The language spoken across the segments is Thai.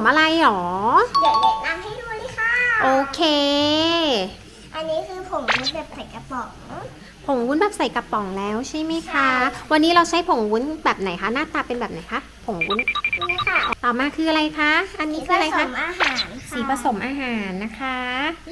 มอะไรหรอ เดี๋ยวแนะนำให้ดูเลยค่ะ โอเค อันนี้คือผงวุ้นแบบใส่กระป๋อง ผงวุ้นแบบใส่กระป๋องแล้วใช่ไหมคะวันนี้เราใช้ผงวุ้นแบบไหนคะ หน้าตาเป็นแบบไหนคะ ผงวุ้น นี่ค่ะต่อมาคืออะไรคะ อันนี้คืออะไรผคะสมอาหารค่ะสีผสมอาหารนะคะ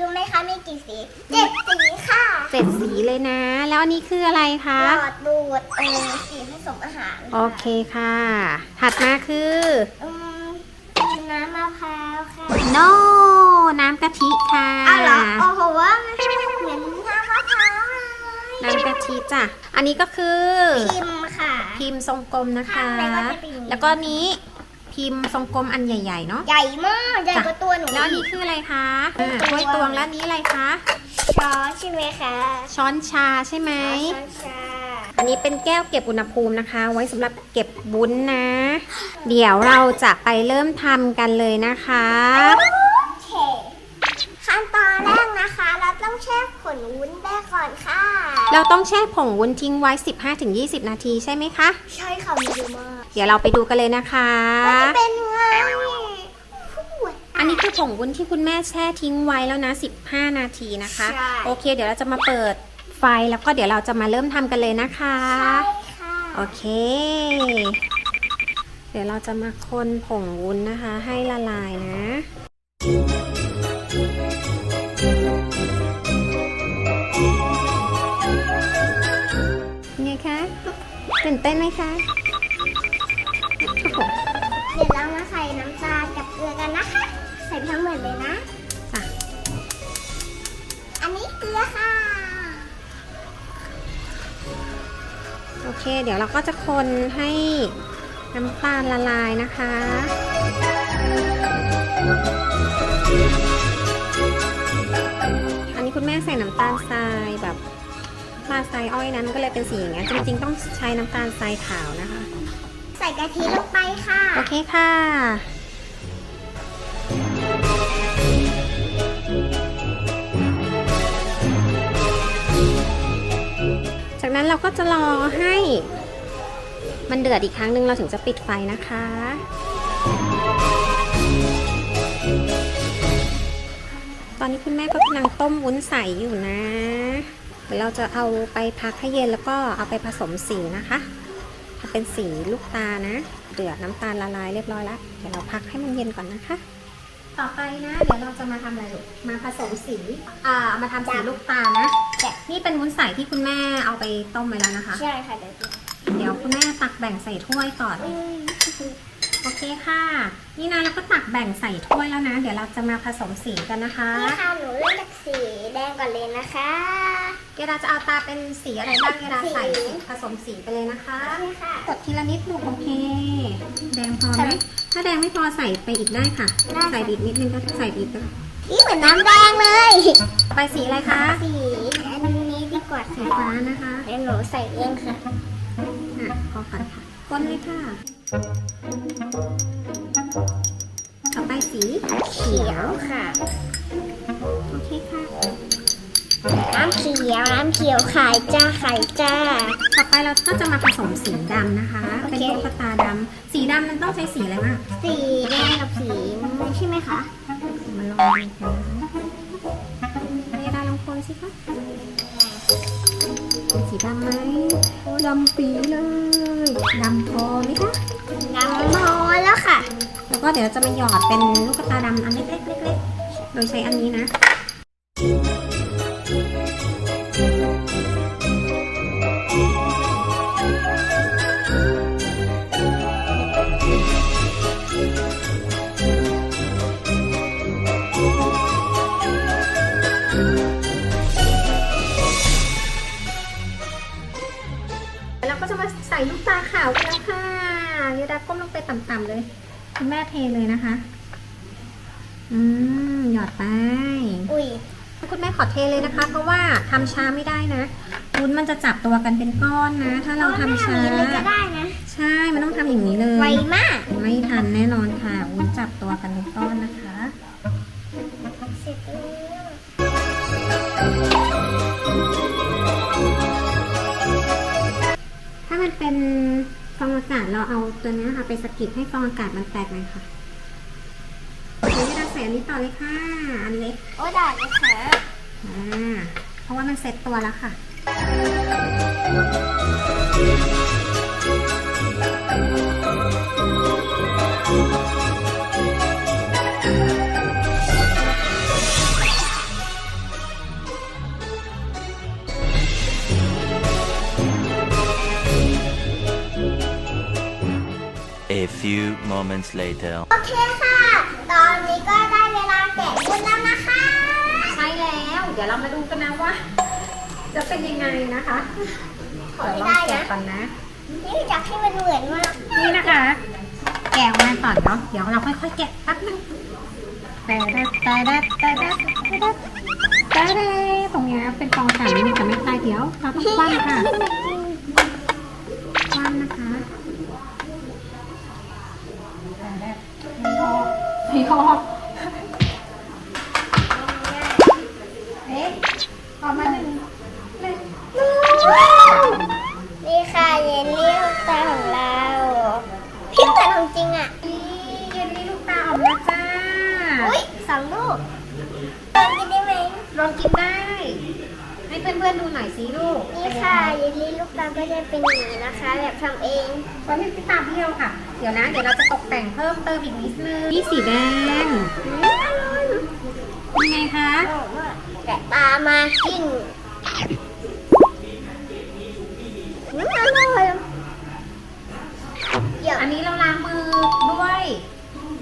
รู้ไหมคะมีกี่สีเจ็ดสีค่ะเจ็ดสีเลยนะ แล้วอันนี้คืออะไรคะ หลอดดูดเออสีผสมอาหารโอเคค่ะ ถัดมาคือ อืม น้ำมะพร้าวค่ะ โน น้ำกะทิค่ะอ้าวเหรอโอ้โหว่ามันเหมือนน้ำมะพร้าวเลยน้ำกะทิจ้ะ อันนี้ก็คือ พิมพ์ค่ะ พิมพ์ทรงกลมนะคะ ข้างในก็จะเป็นอย่างนี้ แล้วก็นี้พิมพ์ทรงกลมอันใหญ่ๆเนาะ ใหญ่มากใหญ่กว่าตัวหนูแล้วอันนี้คืออะไรคะอ่าถ้ถ้ววยยตตววงงแล้วอันนี้อะไรคะ ช้อนใช่ไหมคะช้อนชาใช่ไหม ช้อนชาอันนี้เป็นแก้วเก็บอุณหภูมินะคะ ไว้สำหรับเก็บวุ้นนะ เดี๋ยวเราจะไปเริ่มทำกันเลยนะคะ โอเค ขั้นตอนแรกนะคะ เราต้องแช่ผลวุ้นแป้งก่อนค่ะ เราต้องแช่ผงวุ้นทิ้งไว้ 15-20 นาทีใช่ไหมคะ ใช่ค่ะมันเยอะมากเดี๋ยวเราไปดูกันเลยนะคะ มันจะเป็นไงอันนี้คือผงวุ้นที่คุณแม่แช่ทิ้งไว้แล้วนะ 15 นาทีนะคะ ใช่ โอเค เดี๋ยวเราจะมาเปิดไฟแล้วก็เดี๋ยวเราจะมาเริ่มทำกันเลยนะคะ ใช่ค่ะ โอเคเดี๋ยวเราจะมาคนผงวุ้นนะคะ ให้ละลายนะไงคะตื่นเต้นไหมคะโอ้โหเดี๋ยวเรามาใส่น้ำตาลกับเกลือกันนะคะ ใส่ไปทั้งหมดเลยนะจ้ะอันนี้เกลือค่ะ โอเค เดี๋ยวเราก็จะคนให้ น้ำตาลละลายนะคะ อันนี้คุณแม่ใส่น้ำตาลทรายแบบตาลทรายอ้อยนั้นก็เลยเป็นสีอย่างเงี้ยจริงๆต้องใช้น้ำตาลทรายขาวนะคะ ใส่กะทิลงไปค่ะ โอเคค่ะจากนั้นเราก็จะรอให้ มันเดือดอีกครั้งหนึ่งเราถึงจะปิดไฟนะคะ ตอนนี้คุณแม่ก็กำลังต้มวุ้นใสอยู่นะเดี๋ยวเราจะเอาไปพักให้เย็นแล้วก็เอาไปผสมสีนะคะทำเป็นสีลูกตานะ เดือดน้ำตาลละลายเรียบร้อยแล้ว เดี๋ยวเราพักให้มันเย็นก่อนนะคะ ต่อไปนะ เดี๋ยวเราจะมาทำอะไรลูก มาผสมสี อ่าเอามาทำสีลูกตานะ นี่เป็นวุ้นใสที่คุณแม่เอาไปต้มไว้แล้วนะคะ ใช่ค่ะเดี๋ยวดู เดี๋ยวคุณแม่ตักแบ่งใส่ถ้วยก่อนอืมโอเคค่ะ นี่นะเราก็ตักแบ่งใส่ถ้วยแล้วนะ เดี๋ยวเราจะมาผสมสีกันนะคะนี่ค่ะหนูเริ่มจากสีแดงก่อนเลยนะคะเกดาจะเอาตาเป็นสีอะไรบ้างเกดาใส่สีผสมสีไปเลยนะคะนี่ค่ะกดทีละนิดลูกโอเค แดงพอไหมถ้าแดงไม่พอใส่ไปอีกได้ค่ะได้ค่ะใส่อีกนิดนึงก็ใส่อีกก็ได้นี่เหมือนน้ำแดงเลย ไปสีอะไรคะ สีอันนี้ดีกว่าสีค่ะฟ้านะคะเดี๋ยวหนูใส่เองค่ะ อะพอก่อนค่ะก้นเลยค่ะ ต่อไปสีเขียวค่ะ โอเคค่ะ น้ำเขียว น้ำเขียวขายจ้าขายจ้า ต่อไปเราก็จะมาผสมสีดำนะคะ โอเค เป็นตุ๊กตาดำ สีดำมันต้องใช้สีอะไรบ้างสีแดงกับสีน้ำเงินใช่ไหมคะมาลองดูกันเวลาลองคนสิคะ เป็นสีดำไหมดำปีเลยดำพอไหมคะน้ำพอแล้วค่ะ แล้วก็เดี๋ยวเราจะมาหยอดเป็นลูกตาดำอันเล็กๆเล็กๆโดยใช้อันนี้นะ ส่ลูกตาขาวกันแล้วค่ะยูดาก้มลงไปต่ำๆเลย คุณแม่เทเลยนะคะ อืมหยอดไป อุ้ยคุณแม่ขอเทเลยนะคะ เพราะว่าทำช้าไม่ได้นะวุ้นมันจะจับตัวกันเป็นก้อนนะ ถ้าเราทำช้าไม่ทำอย่างนี้เลยก็ได้นะ ใช่ มันต้องทำอย่างนี้เลย ไวมาก ไม่ทันแน่นอนค่ะวุ้นจับตัวกันเป็นก้อนนะคะเสร็จแล้ว เป็นฟองอากาศเราเอาตัวนี้ค่ะไปสกิดให้ฟองอากาศมันแตกเลยค่ะอันนี้ต่อเลยค่ะ อันเล็ก โอ้ได้เลยค่ะอ่าเพราะว่ามันเซ็ตตัวแล้วค่ะ few moments later โอเคค่ะ ตอนนี้ก็ได้เวลาแกะวุ้นแล้วนะคะ ใช่แล้ว เดี๋ยวเรามาดูกันนะว่า จะเป็นยังไงนะคะขอด้นยวลองแกะก่อนนะ นี่จากที่มันเหมือนมากนี่นะคะ แกะมาก่อนเนาะ เดี๋ยวเราค่อยๆแกะแป๊บนึงแต่แต่แต่แต่แต่แต่แต่ตรงเนี้ยเป็นกองสามมันจะไม่ตายเดี๋ยว เราต้องคว่ำค่ะ ไม่ออกเอ๊ะออมาหนึ่งหนึ่งนี่ค่ะเยลลี่ลูกตาของเราพี่แต่ของจริงอะนี่เย็นนี้ลูกตาออกแล้วจ้าอุ้ยสองลูกลองกินได้ไหมลองกินได้ ให้เพื่อนๆดูหน่อยสิลูกนี่ค่ะเยลลี่ลูกตาก็จะเป็นอย่างนี้นะคะ แบบทำเองไว้ให้พี่ตามเที่ยวค่ะ เดี๋ยวนะ เดี๋ยวเราจะตกแต่งเพิ่มเติมอีกนิดนึงนี่สีแดงอืมอร่อยเป็นไงคะอร่อยมากแต่ตามากินอืมอร่อยเดี๋ยวอันนี้เราล้างมือด้วย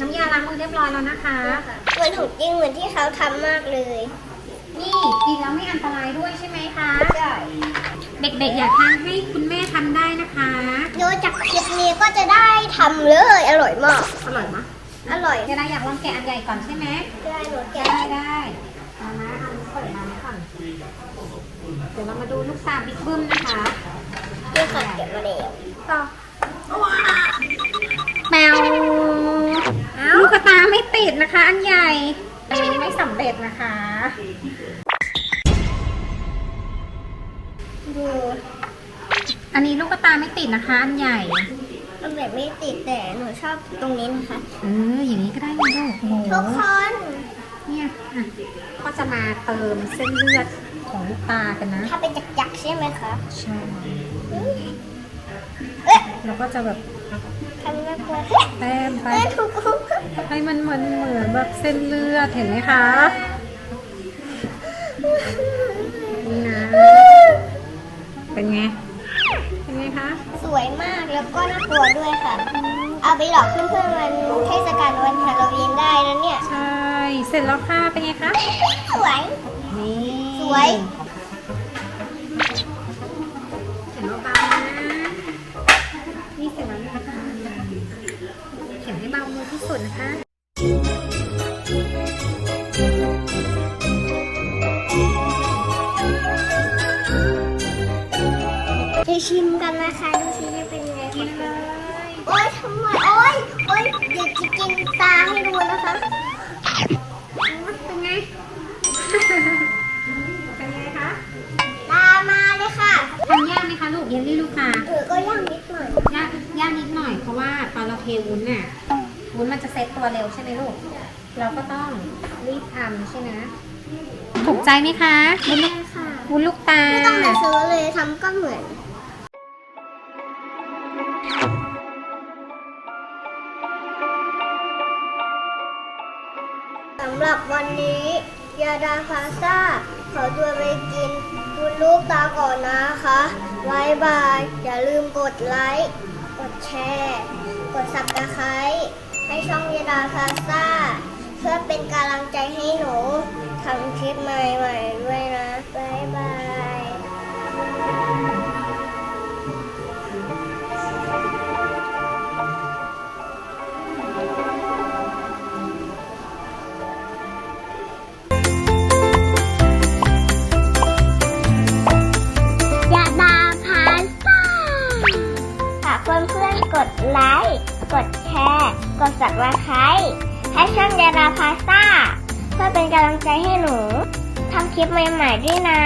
น้ำยาล้างมือเรียบร้อยแล้วนะคะเหมือนของจริงเหมือนที่เขาทำมากเลย นี่กินแล้วไม่อันตรายด้วยใช่ไหมคะ ใช่ เด็กๆ อยากทานให้คุณแม่ทำได้นะคะ ดูจากคลิปนี้ก็จะได้ทำเลย อร่อยมาก อร่อยมะอร่อยเดี๋ยวเราอยากลองแกะอันใหญ่ก่อนใช่ไหม ได้หนูแกะได้ได้เอานะเอานี้เปิดมาก่อนเดี๋ยวเรามาดูลูกตาบิ๊กบึ้มนะคะนี่ค่ะเก็บมาแล้วต่อแมวลูกกระตาไม่ติดนะคะ อันใหญ่ อันนี้ไม่สำเร็จนะคะ ดูอันนี้ลูกกระตาไม่ติดนะคะ อันใหญ่ มันแบบไม่ติดแต่หนูชอบตรงนี้นะคะเอออย่างนี้ก็ได้นะลูกโอ้โหทุกคนเนี่ยอะก็จะมาเติมเส้นเลือดของลูกตากันนะถ้าเป็นจักรๆใช่ไหมคะใช่ เอ๊ะ แล้วก็จะแบบ ทำน่ากลัวแต้มไปเอ๊ะทุกคนให้มันเหมือนเหมือนแบบเส้นเลือดเห็นไหมคะนี่นะเป็นไง เป็นไงคะสวยมากแล้วก็น่ากลัวด้วยค่ะ เอาไปหลอกเพื่อนๆวันเทศกาลวันฮาโลวีนได้นะเนี่ย ใช่เสร็จแล้วค่ะเป็นไงคะ สวย นี่ สวย ที่สุดนะคะไปชิมกันนะคะดูสิจะเป็นไงกินเลย โอ๊ยทำไม โอ๊ย โอ๊ยเดี๋ยวจะกินตาให้ดูนะคะเป็นไง เป็นไงคะ ตามาเลยค่ะทำยากไหมคะลูกเยลลี่ลูกตาเออก็ย่างนิดหน่อย ยากยากนิดหน่อยเพราะว่าตอนเราเทวุ้นน่ะ วุ้นมันจะเซ็ตตัวเร็วใช่ไหมลูก เราก็ต้องรีบทำใช่ไหมถูกใจไหมคะวุ้นลูกค่ะวุ้นลูกตา ไม่ต้องไปซื้อเลยทำก็เหมือนสำหรับวันนี้ยาดาพาซ่าขอตัวไปกินคุณลูกตาก่อนนะคะบายบาย อย่าลืมกดไลค์ กดแชร์ กดสับตะไคร้ ให้ช่องยาดาพาซ่า เพื่อเป็นกำลังใจให้หนูทำคลิปใหม่ๆด้วยนะบายบายยาดาพาซ่าฝากเพื่อนๆกดไลค์ กดแชร์ กดสับสไครต์ให้ช่องยาดาพาซ่าเพื่อเป็นกำลังใจให้หนูทำคลิปใหม่ๆด้วยนะ